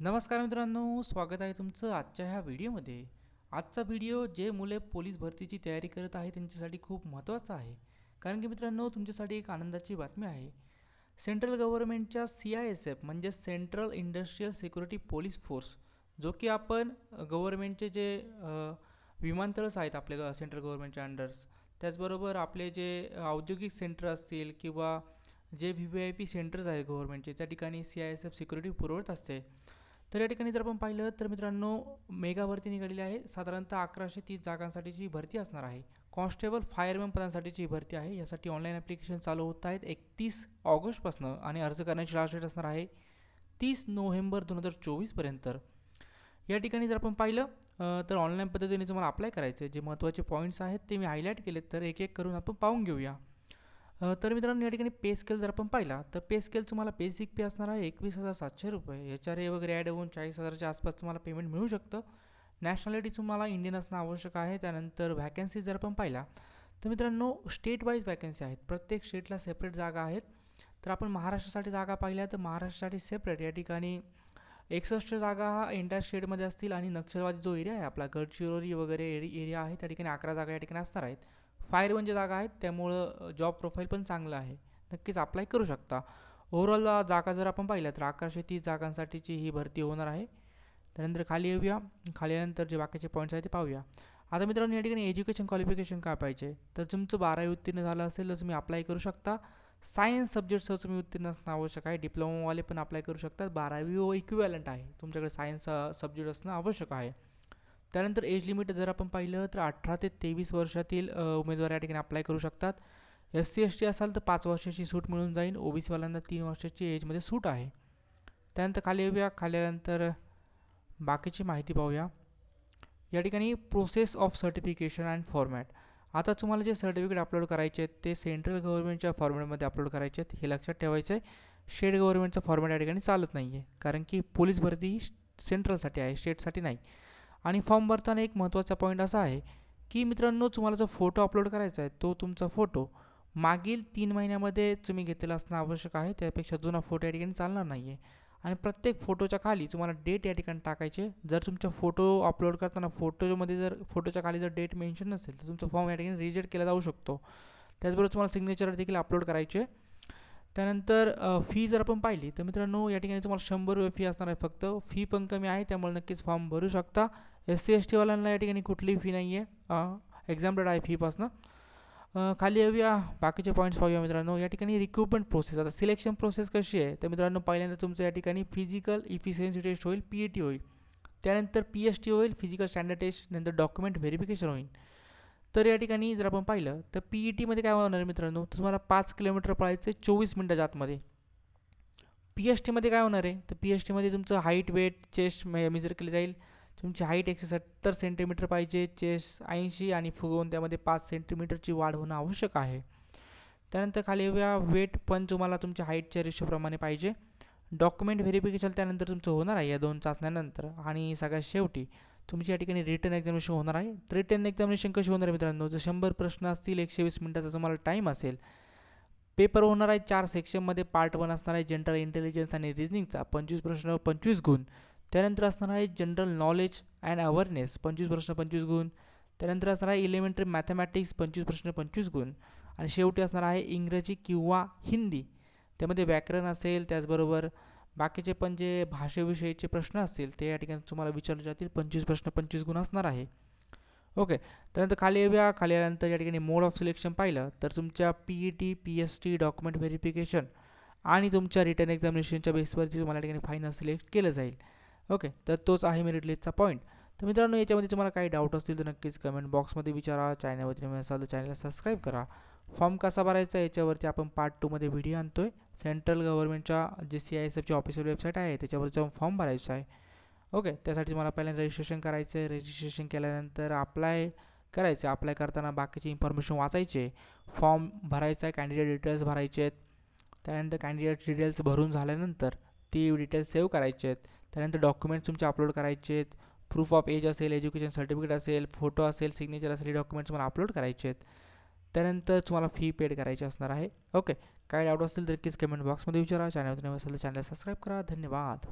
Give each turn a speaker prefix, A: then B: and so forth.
A: नमस्कार मित्रांनो स्वागत आहे तुमचं आजच्या ह्या व्हिडिओमध्ये. आजचा व्हिडिओ जे मुले पोलीस भरतीची तयारी करत आहे त्यांच्यासाठी खूप महत्त्वाचा आहे. कारण की मित्रांनो तुमच्यासाठी एक आनंदाची बातमी आहे. सेंट्रल गव्हर्नमेंटच्या सी आय एस एफ म्हणजे central industrial security police force जो की आपण गव्हर्नमेंटचे जे विमानतळच आहेत आपल्या सेंट्रल गव्हर्नमेंटच्या अंडर्स त्याचबरोबर आपले जे औद्योगिक सेंटर असतील किंवा जे V V I P centres आहेत गव्हर्नमेंटचे त्या ठिकाणी C I S F security पुरवत असते. तर या ठिकाणी जर आपण पाहिलं तर मित्रांनो मेगा भरती निघालेली आहे. साधारणतः अकराशे तीस जागांसाठीची ही भरती असणार आहे. कॉन्स्टेबल फायरमॅन पदांसाठीची ही भरती आहे. यासाठी ऑनलाईन ॲप्लिकेशन चालू होत आहेत. एकतीस ऑगस्टपासनं आणि अर्ज करण्याची लास्ट डेट असणार आहे तीस नोव्हेंबर दोन हजार चोवीसपर्यंत या ठिकाणी जर आपण पाहिलं तर ऑनलाईन पद्धतीने तुम्हाला अप्लाय करायचं जे महत्त्वाचे पॉईंट्स आहेत ते मी हायलाईट केलेत. तर एक एक करून आपण पाहून घेऊया. तर मित्रांनो या ठिकाणी पे स्केल जर आपण पाहिला तर पे स्केल तुम्हाला बेसिक पे असणार आहे एकवीस हजार सातशे रुपये. एच आर ए वगैरे ॲड होऊन चाळीस हजाराच्या आसपास तुम्हाला पेमेंट मिळू शकतं. नॅशनॅलिटी तुम्हाला इंडियन असणं आवश्यक आहे. त्यानंतर व्हॅकन्सी जर आपण पाहिला तर मित्रांनो स्टेट वाईज व्हॅकन्सी आहेत. प्रत्येक स्टेटला सेपरेट जागा आहेत. तर आपण महाराष्ट्रासाठी जागा पाहिल्या तर महाराष्ट्रासाठी सेपरेट या ठिकाणी एकसष्ट जागा हा एंटायर स्टेटमध्ये असतील आणि नक्षलवादी जो एरिया आहे आपला गडचिरोली वगैरे एरिया आहे त्या ठिकाणी अकरा जागा या ठिकाणी असणार आहेत. फायर म्हणजे जागा आहेत त्यामुळं जॉब प्रोफाईल पण चांगलं आहे. नक्कीच अप्लाय करू शकता. ओव्हरऑल जागा जर आपण पाहिल्या तर अकराशे तीस जागांसाठीची ही भरती होणार आहे. त्यानंतर खाली येऊया. खाली आल्यानंतर जे बाकीचे पॉईंट्स आहेत ते पाहूया. आता मित्रांनो या ठिकाणी एज्युकेशन क्वालिफिकेशन काय पाहिजे तर तुमचं बारावी उत्तीर्ण झालं असेल तर तुम्ही अप्लाय करू शकता. सायन्स सब्जेक्टसह तुम्ही उत्तीर्ण असणं आवश्यक आहे. डिप्लोमावाले पण अप्लाय करू शकतात. बारावी व इक्विवॅलंट आहे. तुमच्याकडे सायन्स सब्जेक्ट असणं आवश्यक आहे. त्यानंतर एज लिमिट जर आपण पाहिलं तर अठरा ते तेवीस वर्षातील उमेदवार या ठिकाणी अप्लाय करू शकतात. एस सी एस टी असाल तर पाच वर्षाची सूट मिळून जाईल. ओ बी सीवाल्यांना तीन वर्षाची एजमध्ये सूट आहे. त्यानंतर खाली येऊया. खाली आल्यानंतर बाकीची माहिती पाहूया. या ठिकाणी process of certification and format आता तुम्हाला जे सर्टिफिकेट अपलोड करायचे आहेत ते सेंट्रल गव्हर्नमेंटच्या फॉर्मॅटमध्ये अपलोड करायचे आहेत. हे लक्षात ठेवायचं आहे. स्टेट गव्हर्नमेंटचा फॉर्मॅट या ठिकाणी चालत नाही आहे कारण की पोलीस भरती ही सेंट्रलसाठी आहे स्टेटसाठी नाही. आणि फॉर्म भरताना एक महत्त्वाचा पॉईंट असा आहे की मित्रांनो तुम्हाला जो फोटो अपलोड करायचा आहे तो तुमचा फोटो मागील तीन महिन्यामध्ये तुम्ही घेतलेला असणं आवश्यक आहे. त्यापेक्षा जुना फोटो या ठिकाणी चालणार नाही आहे आणि प्रत्येक फोटोच्या खाली तुम्हाला डेट या ठिकाणी टाकायचे. जर तुमचा फोटो अपलोड करताना फोटोमध्ये जर फोटोच्या खाली जर डेट मेन्शन नसेल तर तुमचा फॉर्म या ठिकाणी रिजेक्ट केला जाऊ शकतो. त्याचबरोबर तुम्हाला सिग्नेचर देखील अपलोड करायचे. त्यानंतर फी जर आपण पाहिली तर मित्रांनो या ठिकाणी तुम्हाला शंभर रुपये फी असणार आहे फक्त. फी पण कमी आहे त्यामुळे नक्कीच फॉर्म भरू शकता. एस सी एस टीवाल्यांना या ठिकाणी कुठलीही फी नाही आहे एक्झाम्पल आहे फीपासनं खाली येऊया. बाकीचे पॉईंट्स पाहूया मित्रांनो. या ठिकाणी रिक्रुटमेंट प्रोसेस आता सिलेक्शन प्रोसेस कशी आहे? तर मित्रांनो पहिल्यांदा तुमचं या ठिकाणी फिजिकल इफिशियन्सी टेस्ट होईल पी ए टी होईल. त्यानंतर पी एच टी होईल फिजिकल स्टँडर्ड टेस्ट नंतर डॉक्युमेंट व्हेरिफिकेशन होईल. तर या ठिकाणी जर आपण पाहिलं तर पी ई टीमध्ये काय होणार आहे मित्रांनो? तर तुम्हाला पाच किलोमीटर पळायचं आहे चोवीस मिनटाच्या आतमध्ये. पी एच टीमध्ये काय होणार आहे? तर पी एच टीमध्ये तुमचं हाईट वेट चेस्ट मे मेजर केलं जाईल. तुमची हाईट एकशे सत्तर सेंटीमीटर पाहिजे चेस ऐंशी आणि फुगवून त्यामध्ये पाच सेंटीमीटरची वाढ होणं आवश्यक आहे. त्यानंतर खाली येऊया वेट पण तुम्हाला तुमच्या हाईटच्या रेशोप्रमाणे पाहिजे. डॉक्युमेंट व्हेरिफिकेशन त्यानंतर तुमचं होणार आहे या दोन चाचण्यानंतर. आणि सगळ्यात शेवटी तुमची या ठिकाणी रिटर्न एक्झामिनेशन होणार आहे. रिटर्न एक्झामिनेशन कशी होणार आहे मित्रांनो? जर शंभर प्रश्न असतील एकशे वीस मिनटाचा तुम्हाला टाईम असेल. पेपर होणार आहे चार सेक्शनमध्ये पार्ट वन असणार आहे जनरल इंटेलिजन्स आणि रिजनिंगचा पंचवीस प्रश्न पंचवीस गुण. त्यानंतर असणार आहे जनरल नॉलेज अँड अवेअरनेस पंचवीस प्रश्न पंचवीस गुण. त्यानंतर असणार आहे इलेमेंटरी मॅथमॅटिक्स पंचवीस प्रश्न पंचवीस गुण. आणि शेवटी असणार आहे इंग्रजी किंवा हिंदी. त्यामध्ये व्याकरण असेल त्याचबरोबर बाकीचे पण जे भाषेविषयीचे प्रश्न असतील ते या ठिकाणी तुम्हाला विचारले जातील. पंचवीस प्रश्न पंचवीस गुण असणार आहे. ओके त्यानंतर खाली येऊया. खाली आल्यानंतर या ठिकाणी मोड ऑफ सिलेक्शन पाहिलं तर तुमच्या P E T P S T document verification आणि तुमच्या रिटर्न एक्झामिनेशनच्या बेसवरती तुम्हाला या ठिकाणी फायनल सिलेक्ट केलं जाईल. ओके तर तोच आहे मेरिट लिस्टचा पॉईंट तर मित्रांनो याच्यामध्ये तुम्हाला काही डाऊट असतील तर नक्कीच कमेंट बॉक्समध्ये विचारा. चॅनलवरती नवीन असाल तर चॅनलला सबस्क्राईब करा. फॉर्म कसा भरायचा याच्यावरती आपण पार्ट टूमध्ये व्हिडिओ आणतो आहे सेंट्रल गव्हर्नमेंटच्या जे सी आय एस एफची ऑफिशियल वेबसाईट आहे त्याच्यावर जाऊन फॉर्म भरायचा आहे. ओके त्यासाठी तुम्हाला पहिल्यांदा रजिस्ट्रेशन करायचं आहे रजिस्ट्रेशन केल्यानंतर अप्लाय करायचं. अप्लाय करताना बाकीची इन्फॉर्मेशन वाचायचे. फॉर्म भरायचा आहे कॅन्डिडेट डिटेल्स भरायचे आहेत. त्यानंतर कॅन्डिडेट डिटेल्स भरून झाल्यानंतर ती डिटेल्स सेव्ह करायचे आहेत. त्यानंतर डॉक्युमेंट्स तुमचे अपलोड करायचे आहेत प्रूफ ऑफ एज असेल एज्युकेशन सर्टिफिकेट असेल फोटो असेल सिग्नेचर असेल हे डॉक्युमेंट्स तुम्हाला अपलोड करायचे आहेत त्यानंतर तुम्हाला फी पेड करायची असणार आहे. ओके काय डाऊट असतील तर नक्कीच कमेंट बॉक्समध्ये विचारा. चॅनल नवीन असेल तर चॅनल सबस्क्राईब करा. धन्यवाद.